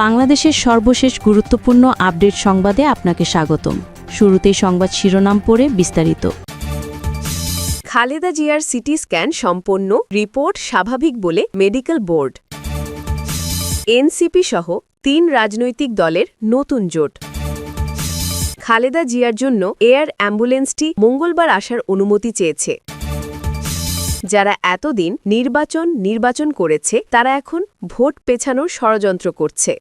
বাংলাদেশের সর্বশেষ গুরুত্বপূর্ণ আপডেট সংবাদে আপনাকে স্বাগতম। শুরুতেই সংবাদ শিরোনাম পড়ে বিস্তারিত। খালেদা জিয়ার সিটি স্ক্যান সম্পন্ন রিপোর্ট স্বাভাবিক বলে মেডিকেল বোর্ড। এনসিপি সহ তিন রাজনৈতিক দলের নতুন জোট। খালেদা জিয়ার জন্য এয়ার অ্যাম্বুলেন্সটি মঙ্গলবার আসার অনুমতি চেয়েছে। যারা এতদিন নির্বাচন নির্বাচন করেছে, তারা এখন ভোট পেছানোর ষড়যন্ত্র করছে।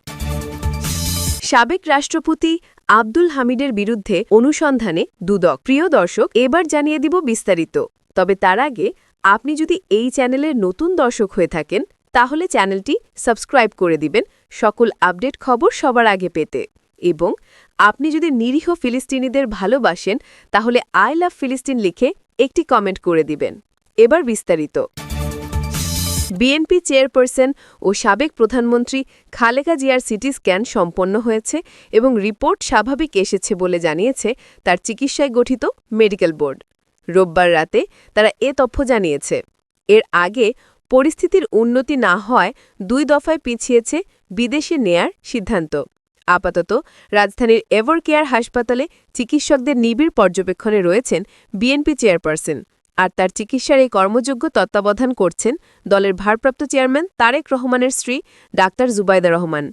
সাবেক রাষ্ট্রপতি আব্দুল হামিদের বিরুদ্ধে অনুসন্ধানে দুদক। প্রিয় দর্শক, এবার জানিয়ে দিব বিস্তারিত। তবে তার আগে আপনি যদি এই চ্যানেলের নতুন দর্শক হয়ে থাকেন, তাহলে চ্যানেলটি সাবস্ক্রাইব করে দিবেন। সকল আপডেট খবর সবার আগে পেতে। এবং আপনি যদি নিরীহ ফিলিস্তিনিদের ভালোবাসেন, তাহলে আই লাভ ফিলিস্তিন লিখে একটি কমেন্ট করে দিবেন। এবার বিস্তারিত। বিএনপি চেয়ারপারসন ও সাবেক প্রধানমন্ত্রী খালেকা জিয়ার সিটি স্ক্যান সম্পন্ন হয়েছে এবং রিপোর্ট স্বাভাবিক এসেছে বলে জানিয়েছে তার চিকিৎসায় গঠিত মেডিকেল বোর্ড। রোববার রাতে তারা এ তথ্য জানিয়েছে। এর আগে পরিস্থিতির উন্নতি না হওয়ায় দুই দফায় পিছিয়েছে বিদেশে নেয়ার সিদ্ধান্ত। আপাতত রাজধানীর এভার কেয়ার হাসপাতালে চিকিৎসকদের নিবিড় পর্যবেক্ষণে রয়েছেন বিএনপি চেয়ারপারসন আর তার চিকিৎসার এই কর্মযোগ্য তত্ত্বাবধান করছেন দলের ভারপ্রাপ্ত চেয়ারম্যান তারেক রহমানের স্ত্রী ডাক্তার জুবাইদা রহমান।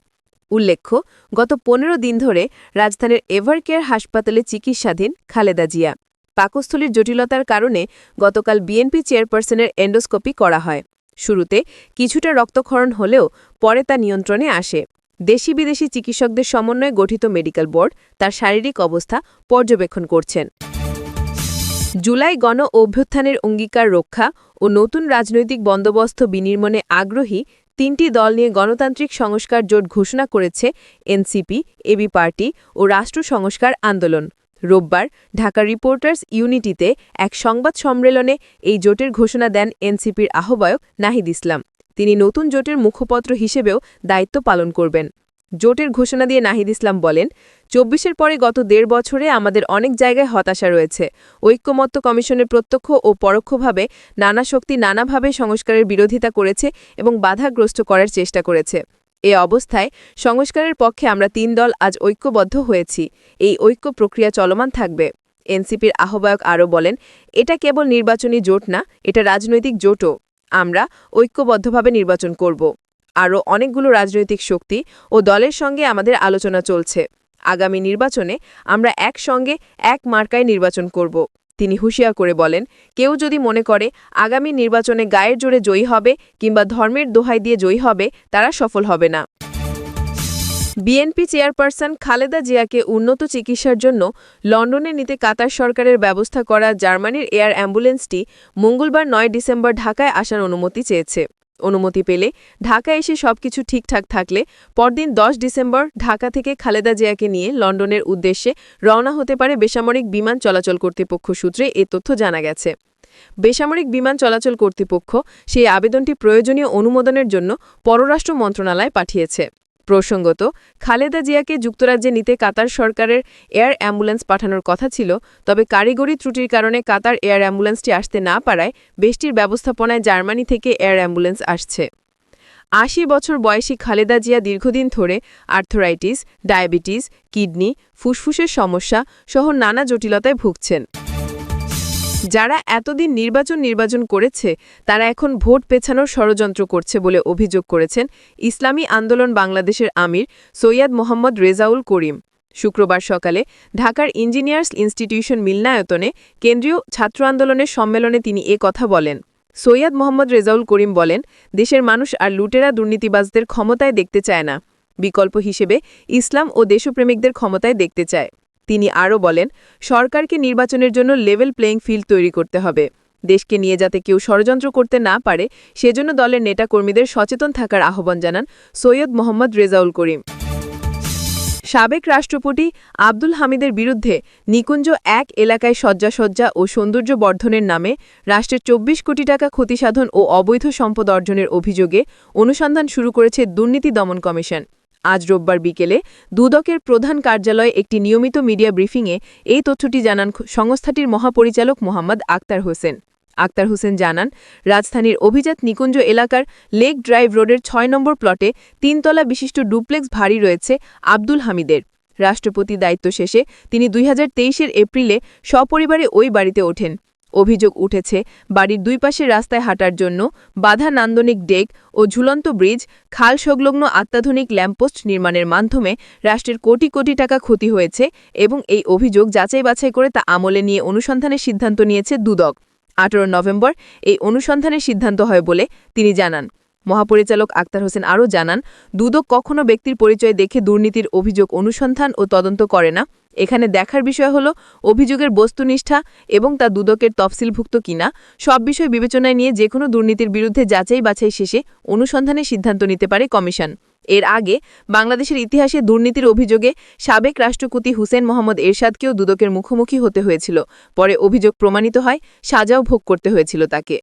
উল্লেখ্য, গত পনেরো দিন ধরে রাজধানীর এভারকেয়ার হাসপাতালে চিকিৎসাধীন খালেদা জিয়া। পাকস্থলীর জটিলতার কারণে গতকাল বিএনপি চেয়ারপারসনের এন্ডোস্কোপি করা হয়। শুরুতে কিছুটা রক্তক্ষরণ হলেও পরে তা নিয়ন্ত্রণে আসে। দেশি বিদেশি চিকিৎসকদের সমন্বয়ে গঠিত মেডিকেল বোর্ড তার শারীরিক অবস্থা পর্যবেক্ষণ করছেন। জুলাই গণ অভ্যুত্থানের অঙ্গীকার রক্ষা ও নতুন রাজনৈতিক বন্দোবস্ত বিনির্মাণে আগ্রহী তিনটি দল নিয়ে গণতান্ত্রিক সংস্কার জোট ঘোষণা করেছে এনসিপি, এবি পার্টি ও রাষ্ট্র সংস্কার আন্দোলন। রোববার ঢাকা রিপোর্টার্স ইউনিটিতে এক সংবাদ সম্মেলনে এই জোটের ঘোষণা দেন এনসিপির আহ্বায়ক নাহিদ ইসলাম। তিনি নতুন জোটের মুখপত্র হিসেবেও দায়িত্ব পালন করবেন। জোটের ঘোষণা দিয়ে নাহিদ ইসলাম বলেন, চব্বিশের পরে গত দেড় বছরে আমাদের অনেক জায়গায় হতাশা রয়েছে। ঐক্যমত্য কমিশনের প্রত্যক্ষ ও পরোক্ষভাবে নানা শক্তি নানাভাবে সংস্কারের বিরোধিতা করেছে এবং বাধাগ্রস্ত করার চেষ্টা করেছে। এ অবস্থায় সংস্কারের পক্ষে আমরা তিন দল আজ ঐক্যবদ্ধ হয়েছি। এই ঐক্য প্রক্রিয়া চলমান থাকবে। এনসিপির আহ্বায়ক আরও বলেন, এটা কেবল নির্বাচনী জোট না, এটা রাজনৈতিক জোটও। আমরা ঐক্যবদ্ধভাবে নির্বাচন করব। আরও অনেকগুলো রাজনৈতিক শক্তি ও দলের সঙ্গে আমাদের আলোচনা চলছে। আগামী নির্বাচনে আমরা একসঙ্গে এক মার্কায় নির্বাচন করব। তিনি হুঁশিয়ার করে বলেন, কেউ যদি মনে করে আগামী নির্বাচনে গায়ের জোরে জয়ী হবে কিংবা ধর্মের দোহাই দিয়ে জয়ী হবে, তারা সফল হবে না। বিএনপি চেয়ারপারসন খালেদা জিয়াকে উন্নত চিকিৎসার জন্য লন্ডনে নিতে কাতার সরকারের ব্যবস্থা করা জার্মানির এয়ার অ্যাম্বুলেন্সটি মঙ্গলবার নয় ডিসেম্বর ঢাকায় আসার অনুমতি চেয়েছে। অনুমতি পেলে ঢাকা এসে সবকিছু ঠিকঠাক থাকলে পরদিন দশ ডিসেম্বর ঢাকা থেকে খালেদা জিয়াকে নিয়ে লন্ডনের উদ্দেশ্যে রওনা হতে পারে বেসামরিক বিমান চলাচল কর্তৃপক্ষ সূত্রে এ তথ্য জানা গেছে। বেসামরিক বিমান চলাচল কর্তৃপক্ষ সেই আবেদনটি প্রয়োজনীয় অনুমোদনের জন্য পররাষ্ট্র মন্ত্রণালয় পাঠিয়েছে। প্রসঙ্গত, খালেদা জিয়াকে যুক্তরাজ্যে নিতে কাতার সরকারের এয়ার অ্যাম্বুলেন্স পাঠানোর কথা ছিল, তবে কারিগরি ত্রুটির কারণে কাতার এয়ার অ্যাম্বুলেন্সটি আসতে না পারায় দেশটির ব্যবস্থাপনায় জার্মানি থেকে এয়ার অ্যাম্বুলেন্স আসছে। আশি বছর বয়সী খালেদা জিয়া দীর্ঘদিন ধরে আর্থরাইটিস, ডায়াবেটিস, কিডনি, ফুসফুসের সমস্যা সহ নানা জটিলতায় ভুগছেন। যারা এতদিন নির্বাচন নির্বাচন করেছে, তারা এখন ভোট পেছানোর ষড়যন্ত্র করছে বলে অভিযোগ করেছেন ইসলামী আন্দোলন বাংলাদেশের আমির সৈয়দ মোহাম্মদ রেজাউল করিম। শুক্রবার সকালে ঢাকার ইঞ্জিনিয়ার্স ইনস্টিটিউশন মিলনায়তনে কেন্দ্রীয় ছাত্র আন্দোলনের সম্মেলনে তিনি এ কথা বলেন। সৈয়দ মোহাম্মদ রেজাউল করিম বলেন, দেশের মানুষ আর লুটেরা দুর্নীতিবাজদের ক্ষমতায় দেখতে চায় না। বিকল্প হিসেবে ইসলাম ও দেশপ্রেমিকদের ক্ষমতায় দেখতে চায়। তিনি আরও বলেন, সরকারকে নির্বাচনের জন্য লেভেল প্লেয়িং ফিল্ড তৈরি করতে হবে। দেশকে নিয়ে যাতে কেউ ষড়যন্ত্র করতে না পারে, সেজন্য দলের নেতাকর্মীদের সচেতন থাকার আহ্বান জানান সৈয়দ মোহাম্মদ রেজাউল করিম। সাবেক রাষ্ট্রপতি আব্দুল হামিদের বিরুদ্ধে নিকুঞ্জ এক এলাকায় শয্যাসজ্জা ও সৌন্দর্য বর্ধনের নামে রাষ্ট্রের চব্বিশ কোটি টাকা ক্ষতিসাধন ও অবৈধ সম্পদ অর্জনের অভিযোগে অনুসন্ধান শুরু করেছে দুর্নীতি দমন কমিশন। আজ রোববার বিকেলে দুদকের প্রধান কার্যালয়ে একটি নিয়মিত মিডিয়া ব্রিফিংয়ে এই তথ্যটি জানান সংস্থাটির মহাপরিচালক মোহাম্মদ আক্তার হোসেন। আক্তার হোসেন জানান, রাজধানীর অভিজাত নিকুঞ্জ এলাকার লেক ড্রাইভ রোডের ছয় নম্বর প্লটে তিনতলা বিশিষ্ট ডুপ্লেক্স ভারী রয়েছে আব্দুল হামিদের। রাষ্ট্রপতি দায়িত্ব শেষে তিনি দুই হাজার এপ্রিলে সপরিবারে ওই বাড়িতে ওঠেন। অভিযোগ উঠেছে, বাড়ির দুই পাশে রাস্তায় হাঁটার জন্য বাধা নান্দনিক ডেক ও ঝুলন্ত ব্রিজ, খাল সংলগ্ন অত্যাধুনিক ল্যাম্পপোস্ট নির্মাণের মাধ্যমে রাষ্ট্রের কোটি কোটি টাকা ক্ষতি হয়েছে এবং এই অভিযোগ যাচাই বাছাই করে তা আমলে নিয়ে অনুসন্ধানের সিদ্ধান্ত নিয়েছে দুদক। আঠারো নভেম্বর এই অনুসন্ধানের সিদ্ধান্ত হয় বলে তিনি জানান। মহাপরিচালক আক্তার হোসেন আরও জানান, দুদক কখনো ব্যক্তির পরিচয় দেখে দুর্নীতির অভিযোগ অনুসন্ধান ও তদন্ত করে না। এখানে দেখার বিষয় হল অভিযোগের বস্তুনিষ্ঠা এবং তা দুদকের তফসিলভুক্ত কিনা, সব বিষয় বিবেচনায় নিয়ে যে কোনো দুর্নীতির বিরুদ্ধে যাচাই বাছাই শেষে অনুসন্ধানের সিদ্ধান্ত নিতে পারে কমিশন। এর আগে বাংলাদেশের ইতিহাসে দুর্নীতির অভিযোগে সাবেক রাষ্ট্রপতি হুসেন মোহাম্মদ এরশাদকেও দুদকের মুখোমুখি হতে হয়েছিল। পরে অভিযোগ প্রমাণিত হয়, সাজাও ভোগ করতে হয়েছিল তাকে।